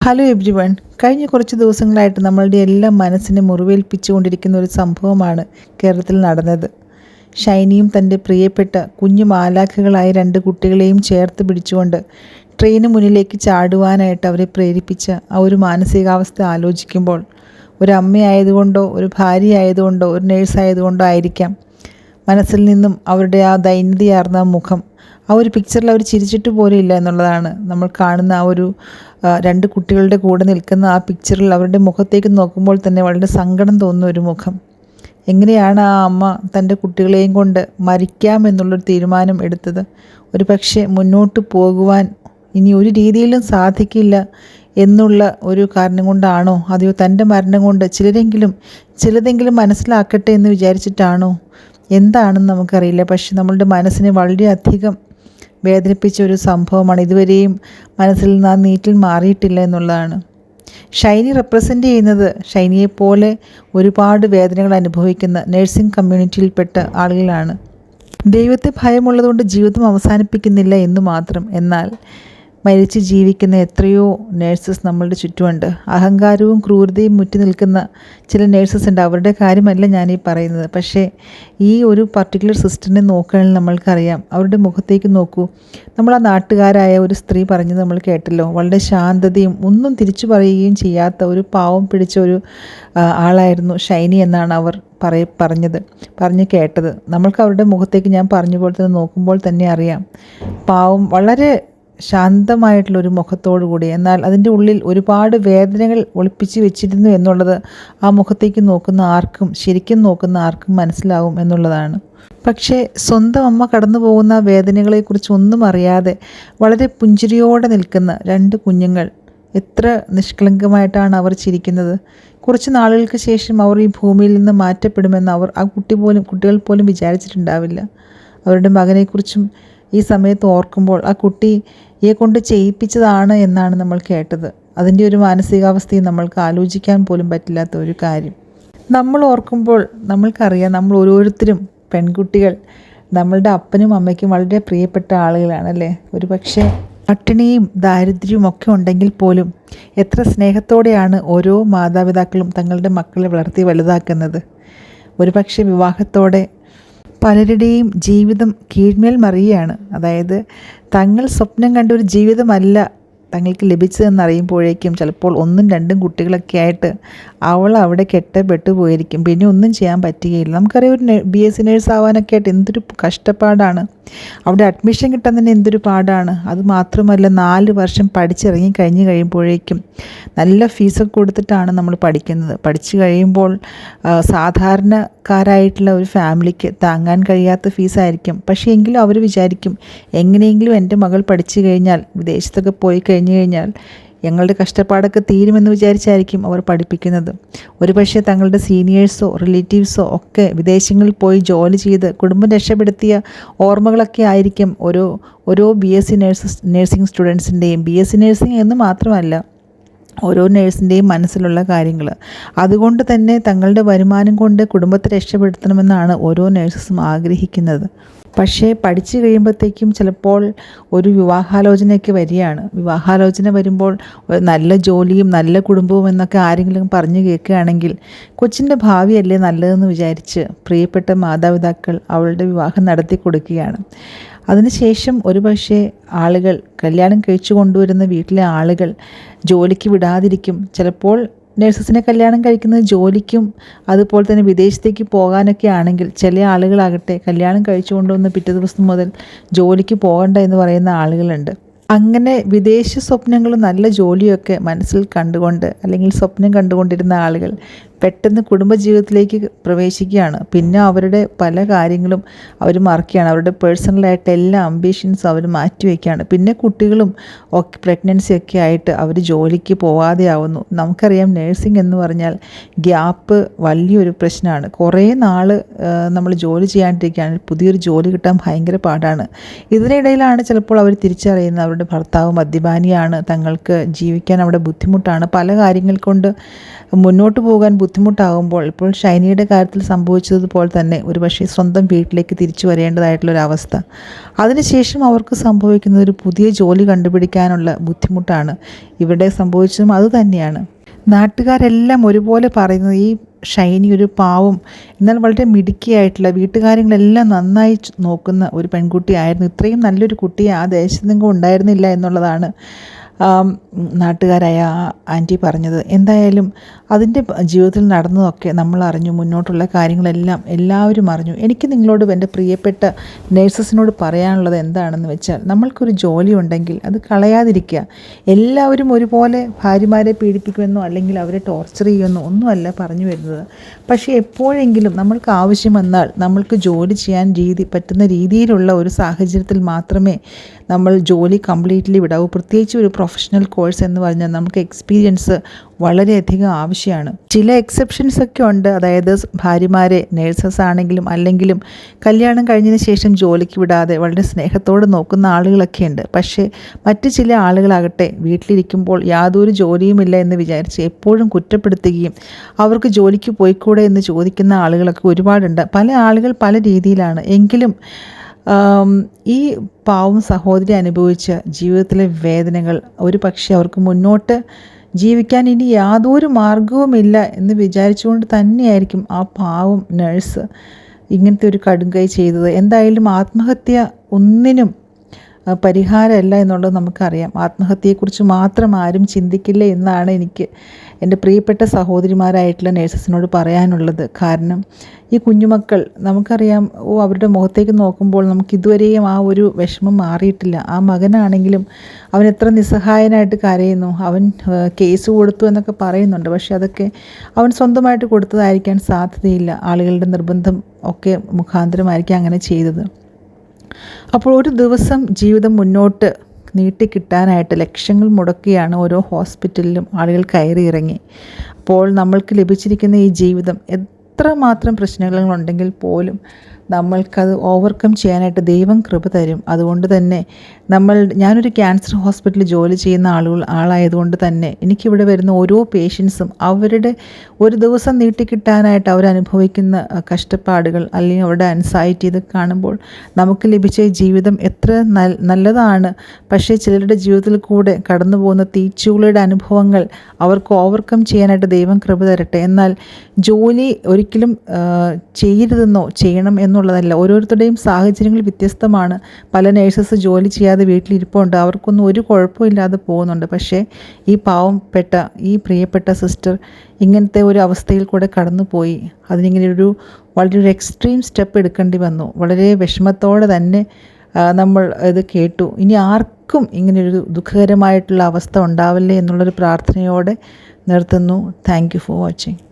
Hello every one കഴിഞ്ഞ കുറച്ച് ദിവസങ്ങളായിട്ട് നമ്മളുടെ എല്ലാം മനസ്സിനെ മുറിവേൽപ്പിച്ചുകൊണ്ടിരിക്കുന്ന ഒരു സംഭവമാണ് കേരളത്തിൽ നടന്നത്. ഷൈനിയും തന്റെ പ്രിയപ്പെട്ട കുഞ്ഞു മാലാഖകളായ രണ്ട് കുട്ടികളെയും ചേർത്ത് പിടിച്ചുകൊണ്ട് ട്രെയിന് മുന്നിലേക്ക് ചാടുവാനായിട്ട് അവരെ പ്രേരിപ്പിച്ച ആ ഒരു മാനസികാവസ്ഥ ആലോചിക്കുമ്പോൾ ഒരു അമ്മയായതുകൊണ്ടോ ഒരു ഭാര്യ ആയതുകൊണ്ടോ ഒരു നേഴ്സായതുകൊണ്ടോ ആയിരിക്കാം മനസ്സിൽ നിന്നും അവരുടെ ആ ദൈന്യതയാർന്ന മുഖം ആ ഒരു പിക്ചറിൽ അവർ ചിരിച്ചിട്ട് പോലും ഇല്ല എന്നുള്ളതാണ് നമ്മൾ കാണുന്ന ആ ഒരു രണ്ട് കുട്ടികളുടെ കൂടെ നിൽക്കുന്ന ആ പിക്ചറിൽ അവരുടെ മുഖത്തേക്ക് നോക്കുമ്പോൾ തന്നെ വളരെ സങ്കടം തോന്നുന്ന ഒരു മുഖം. എങ്ങനെയാണ് ആ അമ്മ തന്റെ കുട്ടികളെയും കൊണ്ട് മരിക്കാം എന്നുള്ളൊരു തീരുമാനം എടുത്തത്? ഒരു പക്ഷേ മുന്നോട്ട് പോകുവാൻ ഇനി ഒരു രീതിയിലും സാധിക്കില്ല എന്നുള്ള ഒരു കാരണം കൊണ്ടാണോ? അതെയോ തന്റെ മരണം കൊണ്ട് ചിലരെങ്കിലും ചിലതെങ്കിലും മനസ്സിലാക്കട്ടെ എന്ന് വിചാരിച്ചിട്ടാണോ? എന്താണെന്ന് നമുക്കറിയില്ല. പക്ഷെ നമ്മളുടെ മനസ്സിന് വളരെയധികം വേദനിപ്പിച്ച ഒരു സംഭവമാണ്. ഇതുവരെയും മനസ്സിൽ നിന്ന് ആ നീറ്റിൽ മാറിയിട്ടില്ല എന്നുള്ളതാണ്. ഷൈനി റെപ്രസെന്റ് ചെയ്യുന്നത് ഷൈനിയെപ്പോലെ ഒരുപാട് വേദനകൾ അനുഭവിക്കുന്ന നഴ്സിംഗ് കമ്മ്യൂണിറ്റിയിൽപ്പെട്ട ആളുകളാണ്. ദൈവത്തെ ഭയമുള്ളതുകൊണ്ട് ജീവിതം അവസാനിപ്പിക്കുന്നില്ല എന്ന് മാത്രം. എന്നാൽ മരിച്ച് ജീവിക്കുന്ന എത്രയോ നേഴ്സസ് നമ്മളുടെ ചുറ്റുമുണ്ട്. അഹങ്കാരവും ക്രൂരതയും മുറ്റി നിൽക്കുന്ന ചില നേഴ്സസ് ഉണ്ട്. അവരുടെ കാര്യമല്ല ഞാനീ പറയുന്നത്. പക്ഷേ ഈ ഒരു പർട്ടിക്കുലർ സിസ്റ്ററിനെ നോക്കുകയാണെങ്കിൽ നമ്മൾക്കറിയാം. അവരുടെ മുഖത്തേക്ക് നോക്കൂ. നമ്മൾ ആ നാട്ടുകാരായ ഒരു സ്ത്രീ പറഞ്ഞത് നമ്മൾ കേട്ടല്ലോ. വളരെ ശാന്തതയും ഒന്നും തിരിച്ചു പറയുകയും ചെയ്യാത്ത ഒരു പാവം പിടിച്ച ഒരു ആളായിരുന്നു ഷൈനി എന്നാണ് അവർ പറയ പറഞ്ഞത് പറഞ്ഞ് കേട്ടത്. നമ്മൾക്ക് അവരുടെ മുഖത്തേക്ക് ഞാൻ പറഞ്ഞ പോലെ തന്നെ നോക്കുമ്പോൾ തന്നെ അറിയാം. പാവം വളരെ ശാന്തമായിട്ടുള്ള ഒരു മുഖത്തോടു കൂടി. എന്നാൽ അതിന്റെ ഉള്ളിൽ ഒരുപാട് വേദനകൾ ഒളിപ്പിച്ച് വെച്ചിരുന്നു എന്നുള്ളത് ആ മുഖത്തേക്ക് നോക്കുന്ന ആർക്കും ശരിക്കും നോക്കുന്ന ആർക്കും മനസ്സിലാവും എന്നുള്ളതാണ്. പക്ഷേ സ്വന്തം അമ്മ കടന്നു പോകുന്ന വേദനകളെക്കുറിച്ച് ഒന്നും അറിയാതെ വളരെ പുഞ്ചിരിയോടെ നിൽക്കുന്ന രണ്ട് കുഞ്ഞുങ്ങൾ എത്ര നിഷ്കളങ്കമായിട്ടാണ് അവർ ചിരിക്കുന്നത്. കുറച്ച് നാളുകൾക്ക് ശേഷം അവർ ഈ ഭൂമിയിൽ നിന്ന് മാറ്റപ്പെടുമെന്ന് അവർ ആ കുട്ടി പോലും കുട്ടികൾ പോലും വിചാരിച്ചിട്ടുണ്ടാവില്ല. അവരുടെ മകനെക്കുറിച്ചും ഈ സമയത്ത് ഓർക്കുമ്പോൾ ആ കുട്ടിയെ കൊണ്ട് ചെയ്യിപ്പിച്ചതാണ് എന്നാണ് നമ്മൾ കേട്ടത്. അതിന്റെ ഒരു മാനസികാവസ്ഥയും നമ്മൾക്ക് ആലോചിക്കാൻ പോലും പറ്റില്ലാത്ത ഒരു കാര്യം. നമ്മൾ ഓർക്കുമ്പോൾ നമ്മൾക്കറിയാം നമ്മൾ ഓരോരുത്തരും പെൺകുട്ടികൾ. നമ്മളുടെ അപ്പനും അമ്മയ്ക്കും വളരെ പ്രിയപ്പെട്ട ആളുകളാണല്ലേ ഒരു പക്ഷേ പട്ടിണിയും ദാരിദ്ര്യവും ഒക്കെ ഉണ്ടെങ്കിൽ പോലും എത്ര സ്നേഹത്തോടെയാണ് ഓരോ മാതാപിതാക്കളും തങ്ങളുടെ മക്കളെ വളർത്തി വലുതാക്കുന്നത്. ഒരുപക്ഷെ വിവാഹത്തോടെ പലരുടെയും ജീവിതം കീഴ്മേൽ മറിയുകയാണ്. അതായത് തങ്ങൾ സ്വപ്നം കണ്ട ഒരു ജീവിതമല്ല തങ്ങൾക്ക് ലഭിച്ചതെന്നറിയുമ്പോഴേക്കും ചിലപ്പോൾ ഒന്നും രണ്ടും കുട്ടികളൊക്കെ ആയിട്ട് അവൾ അവിടെ കെട്ടപ്പെട്ടു പോയിരിക്കും. പിന്നെ ഒന്നും ചെയ്യാൻ പറ്റുകയില്ല. നമുക്കറിയാം ഒരു ബി എസ് സി നേഴ്സ് ആവാനൊക്കെ ആയിട്ട് എന്തൊരു കഷ്ടപ്പാടാണ്. അവിടെ അഡ്മിഷൻ കിട്ടാൻ തന്നെ എന്തൊരു പാടാണ്. അത് മാത്രമല്ല നാല് വർഷം പഠിച്ചിറങ്ങി കഴിഞ്ഞ് കഴിയുമ്പോഴേക്കും നല്ല ഫീസൊക്കെ കൊടുത്തിട്ടാണ് നമ്മൾ പഠിക്കുന്നത്. പഠിച്ചു കഴിയുമ്പോൾ ആ, സാധാരണക്കാരായിട്ടുള്ള ഒരു ഫാമിലിക്ക് താങ്ങാൻ കഴിയാത്ത ഫീസായിരിക്കും. പക്ഷേ എങ്കിലും അവർ വിചാരിക്കും എങ്ങനെയെങ്കിലും എന്റെ മകൾ പഠിച്ചു കഴിഞ്ഞാൽ വിദേശത്തൊക്കെ പോയി കഴിഞ്ഞു കഴിഞ്ഞാൽ ഞങ്ങളുടെ കഷ്ടപ്പാടൊക്കെ തീരുമെന്ന് വിചാരിച്ചായിരിക്കും അവർ പഠിപ്പിക്കുന്നത്. ഒരു പക്ഷേ തങ്ങളുടെ സീനിയേഴ്സോ റിലേറ്റീവ്സോ ഒക്കെ വിദേശങ്ങളിൽ പോയി ജോലി ചെയ്ത് കുടുംബം രക്ഷപ്പെടുത്തിയ ഓർമ്മകളൊക്കെ ആയിരിക്കും ഓരോ ഓരോ B S C nurse nursing സ്റ്റുഡൻസിന്റെയും B S C nursing എന്ന് മാത്രമല്ല ഓരോ നേഴ്സിന്റെയും മനസ്സിലുള്ള കാര്യങ്ങൾ. അതുകൊണ്ട് തന്നെ തങ്ങളുടെ വരുമാനം കൊണ്ട് കുടുംബത്തെ രക്ഷപ്പെടുത്തണമെന്നാണ് ഓരോ നേഴ്സസും ആഗ്രഹിക്കുന്നത്. പക്ഷേ പഠിച്ചു കഴിയുമ്പോഴത്തേക്കും ചിലപ്പോൾ ഒരു വിവാഹാലോചനയൊക്കെ വരികയാണ്. വിവാഹാലോചന വരുമ്പോൾ നല്ല ജോലിയും നല്ല കുടുംബവും എന്നൊക്കെ ആരെങ്കിലും പറഞ്ഞു കേൾക്കുകയാണെങ്കിൽ കൊച്ചിന്റെ ഭാവിയല്ലേ നല്ലതെന്ന് വിചാരിച്ച് പ്രിയപ്പെട്ട മാതാപിതാക്കൾ അവളുടെ വിവാഹം നടത്തി കൊടുക്കുകയാണ്. അതിനുശേഷം ഒരുപക്ഷെ ആളുകൾ കല്യാണം കഴിച്ചു കൊണ്ടുവരുന്ന വീട്ടിലെ ആളുകൾ ജോലിക്ക് വിടാതിരിക്കും. ചിലപ്പോൾ നഴ്സസിനെ കല്യാണം കഴിക്കുന്നത് ജോലിക്കും അതുപോലെ തന്നെ വിദേശത്തേക്ക് പോകാനൊക്കെ ആണെങ്കിൽ ചില ആളുകളാകട്ടെ കല്യാണം കഴിച്ചു കൊണ്ടുവന്ന് പിറ്റേ ദിവസം മുതൽ ജോലിക്ക് പോകണ്ട എന്ന് പറയുന്ന ആളുകളുണ്ട്. അങ്ങനെ വിദേശ സ്വപ്നങ്ങളും നല്ല ജോലിയൊക്കെ മനസ്സിൽ കണ്ടുകൊണ്ട് അല്ലെങ്കിൽ സ്വപ്നം കണ്ടുകൊണ്ടിരുന്ന ആളുകൾ പെട്ടെന്ന് കുടുംബജീവിതത്തിലേക്ക് പ്രവേശിക്കുകയാണ്. പിന്നെ അവരുടെ പല കാര്യങ്ങളും അവർ മറക്കുകയാണ്. അവരുടെ പേഴ്സണലായിട്ട് എല്ലാ അംബീഷൻസും അവർ മാറ്റിവെക്കുകയാണ് പിന്നെ കുട്ടികളും ഒക്കെ പ്രഗ്നൻസി ഒക്കെ ആയിട്ട് അവർ ജോലിക്ക് പോവാതെയാവുന്നു നമുക്കറിയാം നേഴ്സിംഗ് എന്ന് പറഞ്ഞാൽ ഗ്യാപ്പ് വലിയൊരു പ്രശ്നമാണ്. കുറേ നാൾ നമ്മൾ ജോലി ചെയ്യാണ്ടിരിക്കുകയാണെങ്കിൽ പുതിയൊരു ജോലി കിട്ടാൻ ഭയങ്കര പാടാണ്. ഇതിനിടയിലാണ് ചിലപ്പോൾ അവർ തിരിച്ചറിയുന്നത്. അവരുടെ ഭർത്താവ് മദ്യപാനിയാണ് തങ്ങൾക്ക് ജീവിക്കാൻ അവിടെ ബുദ്ധിമുട്ടാണ്. പല കാര്യങ്ങൾ കൊണ്ട് മുന്നോട്ട് പോകാൻ ബുദ്ധിമുട്ടാകുമ്പോൾ ഇപ്പോൾ ഷൈനിയുടെ കാര്യത്തിൽ സംഭവിച്ചതുപോലെ തന്നെ ഒരുപക്ഷെ സ്വന്തം വീട്ടിലേക്ക് തിരിച്ചു വരേണ്ടതായിട്ടുള്ളൊരവസ്ഥ അതിനുശേഷം അവർക്ക് സംഭവിക്കുന്ന ഒരു പുതിയ ജോലി കണ്ടുപിടിക്കാനുള്ള ബുദ്ധിമുട്ടാണ് ഇവിടെ സംഭവിച്ചതും അതുതന്നെയാണ് നാട്ടുകാരെല്ലാം ഒരുപോലെ പറയുന്നത് ഈ ഷൈനി ഒരു പാവം എന്നാൽ വളരെ മിടുക്കിയായിട്ടുള്ള വീട്ടുകാര്യങ്ങളെല്ലാം നന്നായി നോക്കുന്ന ഒരു പെൺകുട്ടിയായിരുന്നു. ഇത്രയും നല്ലൊരു കുട്ടിയെ ആ ദേശത്തെങ്കും ഉണ്ടായിരുന്നില്ല എന്നുള്ളതാണ് നാട്ടുകാരായ ആന്റി പറഞ്ഞത് എന്തായാലും അതിന്റെ ജീവിതത്തിൽ നടന്നതൊക്കെ നമ്മൾ അറിഞ്ഞു മുന്നോട്ടുള്ള കാര്യങ്ങളെല്ലാം എല്ലാവരും അറിഞ്ഞു. എനിക്ക് നിങ്ങളോട് എന്റെ പ്രിയപ്പെട്ട നേഴ്സസിനോട് പറയാനുള്ളത് എന്താണെന്ന് വെച്ചാൽ നമ്മൾക്കൊരു ജോലി ഉണ്ടെങ്കിൽ അത് കളയാതിരിക്കുക. എല്ലാവരും ഒരുപോലെ ഭാര്യമാരെ പീഡിപ്പിക്കുമെന്നോ അല്ലെങ്കിൽ അവരെ ടോർച്ചർ ചെയ്യുമെന്നോ ഒന്നുമല്ല പറഞ്ഞു വരുന്നത്. പക്ഷേ എപ്പോഴെങ്കിലും നമ്മൾക്ക് ആവശ്യം വന്നാൽ നമ്മൾക്ക് ജോലി ചെയ്യാൻ രീതി പറ്റുന്ന രീതിയിലുള്ള ഒരു സാഹചര്യത്തിൽ മാത്രമേ നമ്മൾ ജോലി കംപ്ലീറ്റ്ലി വിടാവൂ. പ്രത്യേകിച്ച് ഒരു പ്രൊഫഷണൽ കോഴ്സ് എന്ന് പറഞ്ഞാൽ നമുക്ക് എക്സ്പീരിയൻസ് വളരെയധികം ആവശ്യമാണ്. ചില എക്സെപ്ഷൻസ് ഒക്കെ ഉണ്ട്. അതായത് ഭാര്യമാരെ നേഴ്സസ് ആണെങ്കിലും അല്ലെങ്കിലും കല്യാണം കഴിഞ്ഞതിന് ശേഷം ജോലിക്ക് വിടാതെ വളരെ സ്നേഹത്തോടെ നോക്കുന്ന ആളുകളൊക്കെ ഉണ്ട്. പക്ഷേ മറ്റ് ചില ആളുകളാകട്ടെ വീട്ടിലിരിക്കുമ്പോൾ യാതൊരു ജോലിയുമില്ല എന്ന് വിചാരിച്ച് എപ്പോഴും കുറ്റപ്പെടുത്തുകയും അവർക്ക് ജോലിക്ക് പോയിക്കൂടെ എന്ന് ചോദിക്കുന്ന ആളുകളൊക്കെ ഒരുപാടുണ്ട്. പല ആളുകൾ പല രീതിയിലാണ്. എങ്കിലും ഈ പാവം സഹോദരി അനുഭവിച്ച ജീവിതത്തിലെ വേദനകൾ ഒരു പക്ഷേ അവർക്ക് മുന്നോട്ട് ജീവിക്കാൻ ഇനി യാതൊരു മാർഗവുമില്ല എന്ന് വിചാരിച്ചുകൊണ്ട് തന്നെയായിരിക്കും ആ പാവം നഴ്സ് ഇങ്ങനത്തെ ഒരു കടുങ്കൈ ചെയ്തത്. എന്തായാലും ആത്മഹത്യ ഒന്നിനും പരിഹാരമല്ല എന്നുള്ളത് നമുക്കറിയാം. ആത്മഹത്യയെക്കുറിച്ച് മാത്രം ആരും ചിന്തിക്കില്ല എന്നാണ് എനിക്ക് എന്റെ പ്രിയപ്പെട്ട സഹോദരിമാരായിട്ടുള്ള നേഴ്സസിനോട് പറയാനുള്ളത്. കാരണം ഈ കുഞ്ഞുമക്കൾ നമുക്കറിയാം ഓ അവരുടെ മുഖത്തേക്ക് നോക്കുമ്പോൾ നമുക്ക് ഇതുവരെയും ആ ഒരു വിഷമം മാറിയിട്ടില്ല. ആ മകനാണെങ്കിലും അവൻ എത്ര നിസ്സഹായനായിട്ട് കരയുന്നു. അവൻ കേസ് കൊടുത്തു എന്നൊക്കെ പറയുന്നുണ്ട്. പക്ഷെ അതൊക്കെ അവൻ സ്വന്തമായിട്ട് കൊടുത്തതായിരിക്കാൻ സാധ്യതയില്ല. ആളുകളുടെ നിർബന്ധം ഒക്കെ മുഖാന്തരമായിരിക്കും അങ്ങനെ ചെയ്തത്. അപ്പോൾ ഒരു ദിവസം ജീവിതം മുന്നോട്ട് നീട്ടിക്കിട്ടാനായിട്ട് ലക്ഷങ്ങൾ മുടക്കിയാണ് ഓരോ ഹോസ്പിറ്റലിലും ആളുകൾ കയറി ഇറങ്ങി. അപ്പോൾ നമ്മൾക്ക് ലഭിച്ചിരിക്കുന്ന ഈ ജീവിതം എത്രമാത്രം പ്രശ്നങ്ങളുണ്ടെങ്കിൽ പോലും നമ്മൾക്കത് ഓവർകം ചെയ്യാനായിട്ട് ദൈവം കൃപ തരും. അതുകൊണ്ട് തന്നെ നമ്മൾ ഞാനൊരു ക്യാൻസർ ഹോസ്പിറ്റലിൽ ജോലി ചെയ്യുന്ന ആളുകൾ ആളായതുകൊണ്ട് തന്നെ എനിക്കിവിടെ വരുന്ന ഓരോ പേഷ്യൻസും അവരുടെ ഒരു ദിവസം നീട്ടിക്കിട്ടാനായിട്ട് അവരനുഭവിക്കുന്ന കഷ്ടപ്പാടുകൾ അല്ലെങ്കിൽ അവരുടെ അൻസൈറ്റി ഇത് കാണുമ്പോൾ നമുക്ക് ലഭിച്ച ജീവിതം എത്ര നല്ലതാണ്. പക്ഷേ ചിലരുടെ ജീവിതത്തിൽ കൂടെ കടന്നു പോകുന്ന തീച്ചുകളുടെ അനുഭവങ്ങൾ അവർക്ക് ഓവർകം ചെയ്യാനായിട്ട് ദൈവം കൃപ തരട്ടെ. എന്നാൽ ജോലി ഒരിക്കലും ചെയ്യരുതെന്നോ ചെയ്യണം എന്നുള്ളതല്ല. ഓരോരുത്തരുടെയും സാഹചര്യങ്ങൾ വ്യത്യസ്തമാണ്. പല നേഴ്സസ് ജോലി ചെയ്യാതെ വീട്ടിലിരിപ്പുണ്ട്. അവർക്കൊന്നും ഒരു കുഴപ്പമില്ലാതെ പോകുന്നുണ്ട്. പക്ഷേ ഈ പാവപ്പെട്ട ഈ പ്രിയപ്പെട്ട സിസ്റ്റർ ഇങ്ങനത്തെ ഒരു അവസ്ഥയിൽ കൂടെ കടന്നുപോയി. അതിനിങ്ങനെ ഒരു വളരെ ഒരു എക്സ്ട്രീം സ്റ്റെപ്പ് എടുക്കേണ്ടി വന്നു. വളരെ വിഷമത്തോടെ തന്നെ നമ്മൾ ഇത് കേട്ടു. ഇനി ആർക്കും ഇങ്ങനെയൊരു ദുഃഖകരമായിട്ടുള്ള അവസ്ഥ ഉണ്ടാവില്ലേ എന്നുള്ളൊരു പ്രാർത്ഥനയോടെ നിർത്തുന്നു. Thank you for watching.